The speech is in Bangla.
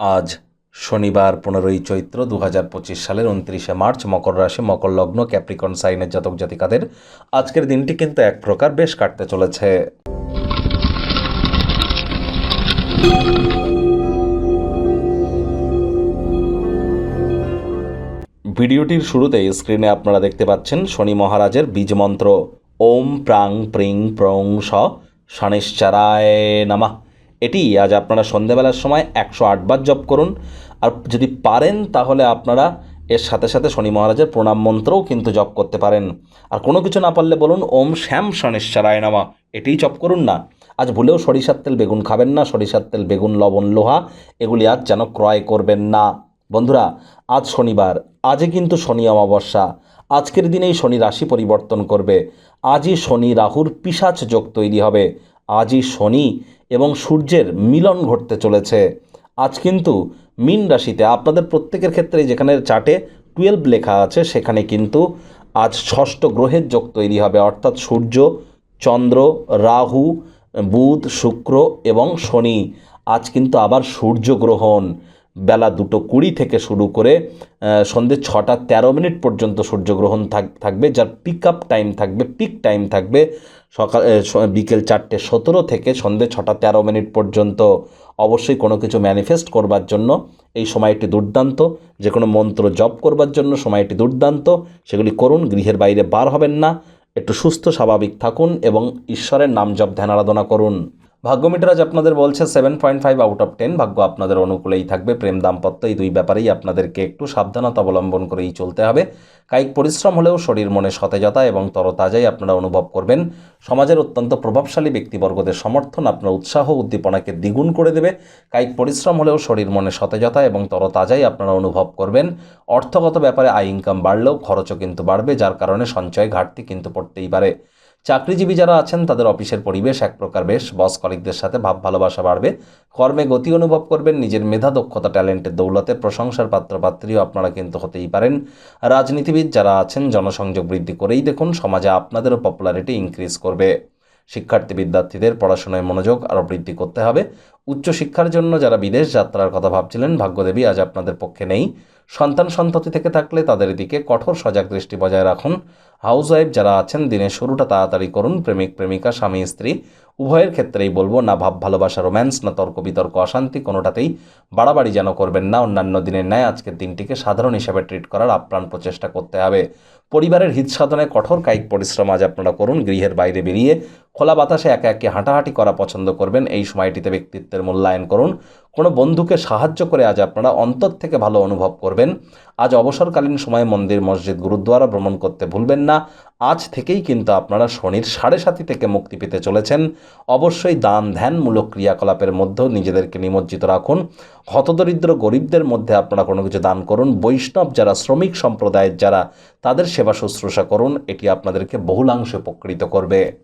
আজ শনিবার পনেরোই চৈত্র দু হাজার পঁচিশ সালের উনত্রিশে মার্চ মকর রাশি, মকর লগ্ন, ক্যাপ্রিকন, সাইনের জাতক জাতিকাদের আজকের দিনটি কিন্তু এক প্রকার বেশ কাটতে চলেছে। ভিডিওটির শুরুতেই স্ক্রিনে আপনারা দেখতে পাচ্ছেন শনি মহারাজের বীজ মন্ত্র, ওম প্রাং প্রিং প্রং স নামা। এটি আজ আপনারা সন্ধেবেলার সময় একশো আটবার জপ করুন। আর যদি পারেন, তাহলে আপনারা এর সাথে সাথে শনি মহারাজের প্রণাম মন্ত্রও কিন্তু জপ করতে পারেন। আর কোনো কিছু না পারলে বলুন, ওম শ্যাম শনিশ্চারায় নামা। এটিই জপ করুন না। আজ ভুলেও সরিষার তেল, বেগুন খাবেন না। সরিষার তেল, বেগুন, লবণ, লোহা, এগুলি আজ যেন ক্রয় করবেন না। বন্ধুরা, আজ শনিবার। আজই কিন্তু শনি অমাবস্যা। আজকের দিনেই শনি রাশি পরিবর্তন করবে। আজই শনি রাহুর পিসাচ যোগ তৈরি হবে। আজই শনি এবং সূর্যের মিলন ঘটতে চলেছে। আজ কিন্তু মিন রাশিতে আপনাদের প্রত্যেকের ক্ষেত্রে যেখানে চার্টে টুয়েলভ লেখা আছে, সেখানে কিন্তু আজ ষষ্ঠ গ্রহের যোগ তৈরি হবে। অর্থাৎ সূর্য, চন্দ্র, রাহু, বুধ, শুক্র এবং শনি। আজ কিন্তু আবার সূর্যগ্রহণ বেলা দুটো কুড়ি থেকে শুরু করে আহ, সন্ধে ছটা তেরো মিনিট পর্যন্ত সূর্যগ্রহণ থাক- থাকবে যার পিক আপ টাইম থাকবে পিক টাইম থাকবে সকাল বিকেল চারটে সতেরো থেকে সন্ধে ছটা তেরো মিনিট পর্যন্ত অবশ্যই কোনো কিছু ম্যানিফেস্ট করবার জন্য। এই সময়টি দুর্দান্ত যে কোনো মন্ত্র জপ করবার জন্য সময়টি দুর্দান্ত। সেগুলি করুন গৃহের বাইরে বার হবেন না। একটু সুস্থ স্বাভাবিক থাকুন এবং ঈশ্বরের নাম জপ ধ্যান আরাধনা করুন। ভাগ্যমিটার আজ আপনাদের বলছে seven point five out of ten ভাগ্য আপনাদের অনুকূলেই থাকবে, প্রেম দাম্পত্য এই দুই ব্যাপারেই আপনাদেরকে একটু সাবধানতা অবলম্বন করেই চলতে হবে। কায়িক পরিশ্রম হলেও শরীর মনে সতেজতা এবং তরতাজাই আপনারা অনুভব করবেন। সমাজের অত্যন্ত প্রভাবশালী ব্যক্তিবর্গদের সমর্থন আপনার উৎসাহ উদ্দীপনাকে দ্বিগুণ করে দেবে। কায়িক পরিশ্রম হলেও শরীর মনে সতেজতা এবং তরতাজাই আপনারা অনুভব করবেন। অর্থগত ব্যাপারে আয় ইনকাম বাড়লেও খরচও কিন্তু বাড়বে, যার কারণে সঞ্চয় ঘাটতি কিন্তু পড়তেই পারে। চাকরিজীবী যারা আছেন, তাদের অফিসের পরিবেশ এক প্রকার বেশ। বস কলিকদের সাথে ভাব ভালোবাসা বাড়বে। কর্মে গতি অনুভব করবেন, নিজের মেধা, দক্ষতা, ট্যালেন্টের দৌলতে প্রশংসার পাত্রপাত্রীও আপনারা কিন্তু হতেই পারেন। রাজনীতিবিদ যারা আছেন, জনসংযোগ বৃদ্ধি করেই দেখুন, সমাজে আপনাদেরও পপুলারিটি ইনক্রিজ করবে। শিক্ষার্থী বিদ্যার্থীদের পড়াশোনায় মনোযোগ আরও বৃদ্ধি করতে হবে। উচ্চশিক্ষার জন্য যারা বিদেশ যাত্রার কথা ভাবছিলেন, ভাগ্যদেবী আজ আপনাদের পক্ষে নেই। সন্তান সন্ততি থেকে থাকলে তাদের দিকে কঠোর সজাগ দৃষ্টি বজায় রাখুন। হাউস ওয়াইফ যারা আছেন, দিনের শুরুটা তাড়াতাড়ি করুন। প্রেমিক, প্রেমিকা, স্বামী, স্ত্রী, উভয়ের ক্ষেত্রেই বলব, না ভাব, ভালোবাসা রোম্যান্স না তর্ক, বিতর্ক, অশান্তি কোনোটাতেই বাড়াবাড়ি যেন করবেন না। অন্যান্য দিনের ন্যায় আজকের দিনটিকে সাধারণ হিসাবে ট্রিট করার আপ্রাণ প্রচেষ্টা করতে হবে। পরিবারের হিত সাধনায় কঠোর কায়িক পরিশ্রম আজ আপনারা করুন। গৃহের বাইরে বেরিয়ে খোলা বাতাসে একে একে হাঁটাহাঁটি করা পছন্দ করবেন। এই সময়টিতে ব্যক্তিত্বের মূল্যায়ন করুন। কোনো বন্ধুকে সাহায্য করে আজ আপনারা অন্তর থেকে ভালো অনুভব করবেন। আজ অবসরকালীন সময়ে মন্দির, মসজিদ, গুরুদ্বারা ভ্রমণ করতে ভুলবেন না। আজ থেকেই কিন্তু আপনারা শনির সাড়ে সাতি থেকে মুক্তি পেতে চলেছেন। অবশ্যই দান ধ্যানমূলক ক্রিয়াকলাপের মধ্যেও নিজেদেরকে নিমজ্জিত রাখুন। হতদরিদ্র গরিবদের মধ্যে আপনারা কোনো কিছু দান করুন। বৈষ্ণব যারা, শ্রমিক সম্প্রদায়ের যারা, তাদের সেবা শুশ্রূষা করুন। এটি আপনাদেরকে বহুলাংশে উপকৃত করবে।